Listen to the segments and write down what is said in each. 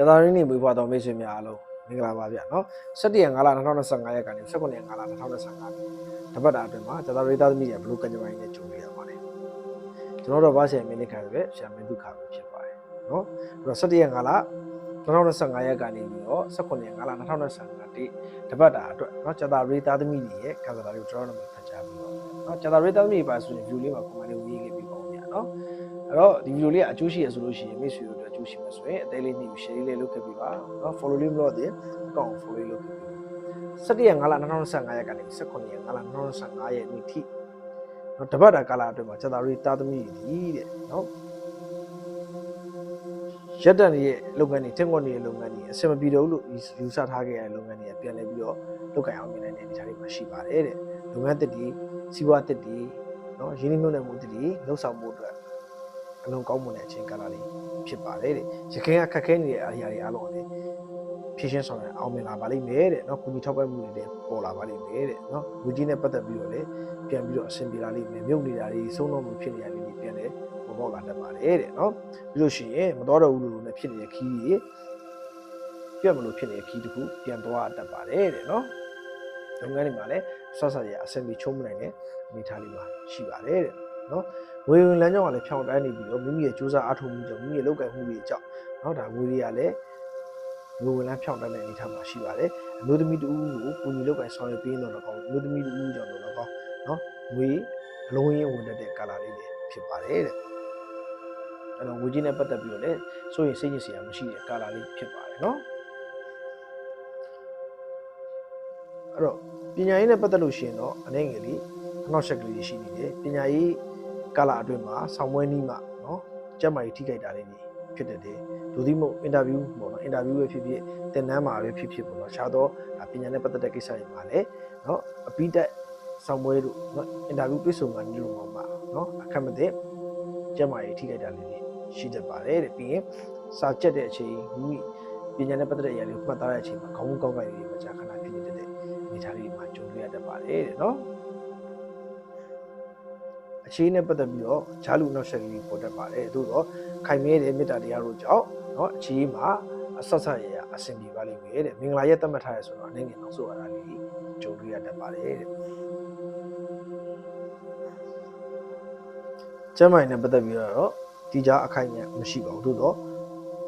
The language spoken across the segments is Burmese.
ကျသာရင်းနေမွေးဖွားတော်မိတ်ဆွေများအားလုံးမင်္ဂလာပါဗျာနော်17ရက်5လ2025ရက်ကနေ19ရက်5လ2025တပတ်တာအတွင်းမှာကျသာရိသားသမီးတွေဘလူးကန်ဂျမိုင်းနဲ့ကြုံရပါတယ်ကျွန်တော်တို့ဘာဆယ်မိနစ်ခန့်ပဲရှာမင်းဒုက္ခပဲဖြစ်ပါတယ်နော်အဲ့တော့17ရက်5လ2025ရက်ကနေပြီးတော့19ရက်5လ2025တိတပတ်တာအတွက်နော်ကျသာရိသားသမီးတွေရဲ့ကံစားတာတွေကိုကျွန်တော်တို့ဖတ်ကြားပြီးတော့နော်ကျသာရိသားသမီးတွေပါဆိုရင် view လေးမှာ comment လေးဝင်ရေးခဲ့ပြီးပါဦးဗျာနော်အဲ့တော့ဒီဗီဒီယိုလေးကအကျိုးရှိရဆိုလို့ရှိရင်မိတ်ဆွေတို့ အတွက်အကျိုးရှိမှာဆိုရင်အသေးလေးနေပြီး share လေးလုပ်ခဲ့ပြီးပါเนาะ follow လေးမလို့တဲ့အကောင့် follow လေးလုပ်ခဲ့ပြီး17ရက်5လ2025ရက်ကနေ18ရက်5လ2025ရက်နေ့ထိเนาะတပတ်တာကာလအတွင်းမှာစက်သားရီတာသမီးတွေတဲ့เนาะရက်တန်ရဲ့လုပ်ငန်းတွေထင်ခွန်နေတဲ့လုပ်ငန်းတွေအဆင်မပြေတော့ဘူးလို့ယူဆထားခဲ့ရတဲ့လုပ်ငန်းတွေကပြန်လည်ပြီးတော့လုပ်ကိုင်အောင်မြင်နိုင်တဲ့အနေအထားတွေမှာရှိပါတယ်တဲ့လုပ်ငန်းတစ်တီစီးပွားတစ်တီเนาะရင်းနှီးမြှုပ်နှံမှုတစ်တီလှုပ်ဆောင်မှုအတွက် အလွန်ကောင်းမွန်တဲ့အချိန်ကာလလေးဖြစ်ပါတယ်တဲ့ရခိုင်ကခက်ခဲနေတဲ့အရာတွေအားလုံးလည်းဖြည့်ရှင်းဆောင်ရအောင်မြင်လာပါလိမ့်မယ်တဲ့နော်ကုညီထောက်ပံ့မှုတွေလည်းပေါ်လာပါလိမ့်မယ်တဲ့နော်ငွေကြီးနဲ့ပတ်သက်ပြီးတော့လည်းပြန်ပြီးတော့အဆင်ပြေလာလိမ့်မယ်မြုပ်နေတာတွေဆုံးတော့မှုဖြစ်နေရလိမ့်မယ်ပြန်လည်းပေါ်ပေါက်လာတတ်ပါတယ်တဲ့နော်ပြီးလို့ရှိရင်မတော်တော့ဘူးလို့လည်းဖြစ်နေတဲ့ခီးကြီးပြတ်မလို့ဖြစ်နေတဲ့ခီးတခုပြန်သွားတတ်ပါတယ်တဲ့နော်လုပ်ငန်းတွေမှာလည်းဆက်ဆက်ရအဆင်ပြေချုံးမနိုင်တဲ့အနေအထားလေးမှာရှိပါတယ်တဲ့ နော်ငွေဝင်လမ်းကြောင်းကလည်းဖြောင်းတိုင်းနေပြီးတော့မိမိရဲ့စူးစမ်းအားထုတ်မှုကြောင့်မိမိရဲ့လုပ်ကိုင်မှုတွေကြောင့်နော်ဒါငွေတွေကလည်းငွေဝင်လမ်းဖြောင်းတိုင်းတဲ့အနေအထားမှာရှိပါတယ်အမျိုးသမီးတူဦးကိုကိုညီလုပ်ကိုင်ဆောင်ရွက်ပေးတော့တော့ကောင်းအမျိုးသမီးတူဦးကြောင့်တော့ကောင်းနော်ငွေအလုံးရင်းဝင်တတ်တဲ့ကာလာလေးလည်းဖြစ်ပါတယ်တဲ့အဲ့တော့ငွေကြီးနဲ့ပတ်သက်ပြီးတော့လည်းစိုးရင်စိတ်ညစ်စရာမရှိတဲ့ကာလာလေးဖြစ်ပါတယ်နော်အဲ့တော့ပညာရေးနဲ့ပတ်သက်လို့ရှိရင်တော့အနေငယ်လေးအနောက်ချက်ကလေးရှိနေတယ်ပညာရေး ကာလအတွင်းမှာဆောင်ပွဲနီးမှာနော်ကျက်မာကြီးထိခိုက်တာလေးနေဖြစ်တတ်တယ်။ဒုတိမို့အင်တာဗျူးပေါ့နော်အင်တာဗျူးပဲဖြစ်ဖြစ်သင်တန်းမှာပဲဖြစ်ဖြစ်ပေါ့နော်ရှားတော့ပညာနဲ့ပတ်သက်တဲ့ကိစ္စတွေမှာလည်းနော်အပိတက်ဆောင်ပွဲတို့နော်အင်တာဗျူးတွေ့ဆုံမှာနေလို့မှာပါနော်အခက်မသိကျက်မာကြီးထိခိုက်တာလေးနေရှိတတ်ပါတယ်တဲ့ပြီးရင်စာကျက်တဲ့အချိန်မိမိပညာနဲ့ပတ်သက်တဲ့အရာတွေကိုမှတ်သားတဲ့အချိန်မှာခေါင်းကောက်ကိုက်တွေမှာကြာခဏဖြစ်နေတဲ့အနေအထားတွေမှာကြုံတွေ့ရတတ်ပါတယ်တဲ့နော် အခြေအနေနဲ့ပတ်သက်ပြီးတော့ဂျာလူနောက်ဆက်ကလေးပေါ်တတ်ပါတယ်သို့တော့ခိုင်မြဲတဲ့မေတ္တာတရားတို့ကြောင့်เนาะအခြေမှာအဆက်ဆက်ရရအဆင်ပြေပါလိမ့်မယ်တဲ့မင်္ဂလာရက်သတ်မှတ်ထားရဆိုတော့အနေငယ်နောက်ဆိုရတာလေးကြုံတွေ့ရတတ်ပါတယ်တဲ့ကျမ်းမိုင်နဲ့ပတ်သက်ပြီးတော့တီကြားအခိုင်အမာမရှိပါဘူးသို့တော့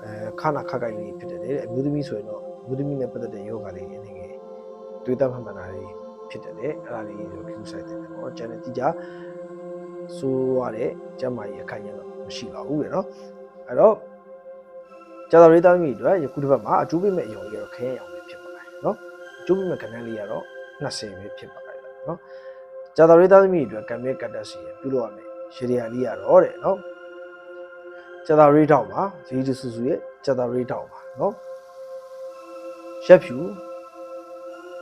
အဲခနာခက်ခိုက်လေးဖြစ်တယ်တဲ့အမျိုးသမီးဆိုရင်တော့အမျိုးသမီးနဲ့ပတ်သက်တဲ့ယောဂလေးအနေငယ်တွေးတတ်မှတ်မှန်တာလေးဖြစ်တယ်တဲ့အဲ့ဒါလေးကိုကြည့်ဆိုင်တယ်ပေါ့ကျန်တဲ့တီကြား ဆိုးရတဲ့ကျမ်းမာရေးအခက်အခဲတော့မရှိပါဘူးလေနော်အဲ့တော့ကျသာရေးသားမိတွေယခုတစ်ပတ်မှာအကျိုးပေးမဲ့အရောင်ကြီးတော့ခရမ်းရောင်ပဲဖြစ်ပါတယ်နော်အကျိုးပေးမဲ့ကဏ္ဍလေးကတော့20ပဲဖြစ်ပါတယ်နော်ကျသာရေးသားမိတွေအတွက်ကံမြဲကတ္တစီရပြုလုပ်ရမယ်ရေဒီယာလေးရတော့တဲ့နော်ကျသာရေးတောက်ပါဇီးစုစုရဲ့ကျသာရေးတောက်ပါနော်ရက်ဖြူ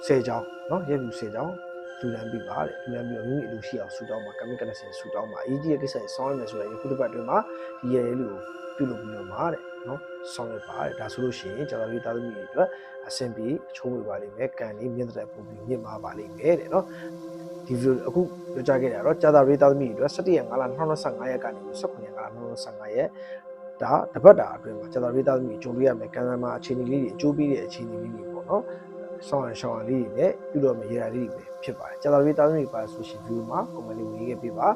10ချောင်းနော်ရက်ဖြူ10ချောင်း လူလန်းပြီးပါတဲ့လူလန်းပြီးတော့မိမိအလူရှိအောင်ဆူတောင်းပါကမိကနစင်ဆူတောင်းပါအရေးကြီးတဲ့ကိစ္စတွေဆောင်းရမယ်ဆိုရင်ယခုတစ်ပတ်အတွင်းမှာဒီရရဲလေးကိုပြုလုပ်ပြီးတော့မှာတဲ့နော်ဆောင်းရပါတဲ့ဒါဆိုလို့ရှိရင်ကျွန်တော်တို့သားသမီးတွေအတွက်အဆင်ပြေအချိုးဝေပါလိမ့်မယ်ကံလေးမြင့်တဲ့ပုံပြီးမြင့်မာပါလိမ့်မယ်တဲ့နော်ဒီဗီဒီယိုအခုပြောကြားခဲ့တာတော့ကြာသာရေးသားသမီးတွေအတွက်17ရက်5လ2025ရက်ကနေ18ရက်5လ2025ရက်ဒါတပတ်တာအတွင်းမှာကြာသာရေးသားသမီးကြုံတွေ့ရမယ်ကံသမားအခြေအနေလေးတွေအကျိုးပေးတဲ့အခြေအနေလေးတွေပေါ့နော် ဆောင်းရရှောင်းရလေးတွေနဲ့ပြုလုပ်မယ့်ရေရာလေးတွေပဲဖြစ်ပါတယ်။ကြာတော်လေးတားသမီးပါဆိုရှင်ဗီဒီယိုမှာ comment လေးဝင်ရေးခဲ့ပေးပါ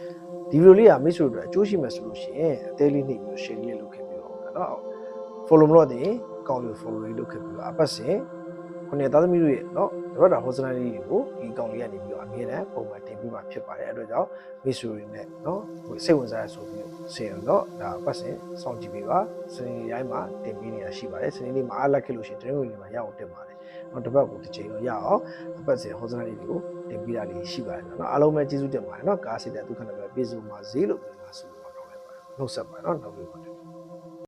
။ဒီဗီဒီယိုလေးကမိတ်ဆွေတို့အကျိုးရှိမယ်ဆိုလို့ရှိရင်အသေးလေးနှိပ်ပြီး share လေးလုပ်ခဲ့ပြီးတော့နော်။ follow မလို့တဲ့ကောင်းလို့ follow လေးလုပ်ခဲ့ပြီးတော့အပတ်စဉ် ခုနှစ်သားသမီးတို့ရဲ့နော်တပတ်တာ host line လေးတွေကိုဒီကောင်းလေးကနေပြီးတော့အမြဲတမ်းပုံမှန်တင်ပြီးမှဖြစ်ပါတယ်အဲ့တော့ကြောင့်မိတ်ဆွေတွေနဲ့နော်ဟိုစိတ်ဝင်စားရဆိုပြီးဆင်ရတော့ဒါအပတ်စဉ်စောင့်ကြည့်ပေးပါစနေနေ့တိုင်းမှာတင်ပေးနေတာရှိပါတယ်စနေနေ့မှာအားလက်ခဲ့လို့ရှိရင်တနင်္ဂနွေနေ့မှာရအောင်တင်ပါတယ်တော့တစ်ပတ်ကိုတစ်ချိန်တော့ရအောင်အပတ်စဉ်ဟောစနာလေးတွေကိုတင်ပြတာလေးရှိပါတယ်နော်အားလုံးပဲကျေးဇူးတင်ပါတယ်နော်ကားစိတ်တဲ့ဒုက္ခနဲ့ပဲပြေဆုံးပါစေလို့ပြောပါဆုတောင်းလိုက်ပါတယ်နှုတ်ဆက်ပါနော်နောက်ပြီးပါ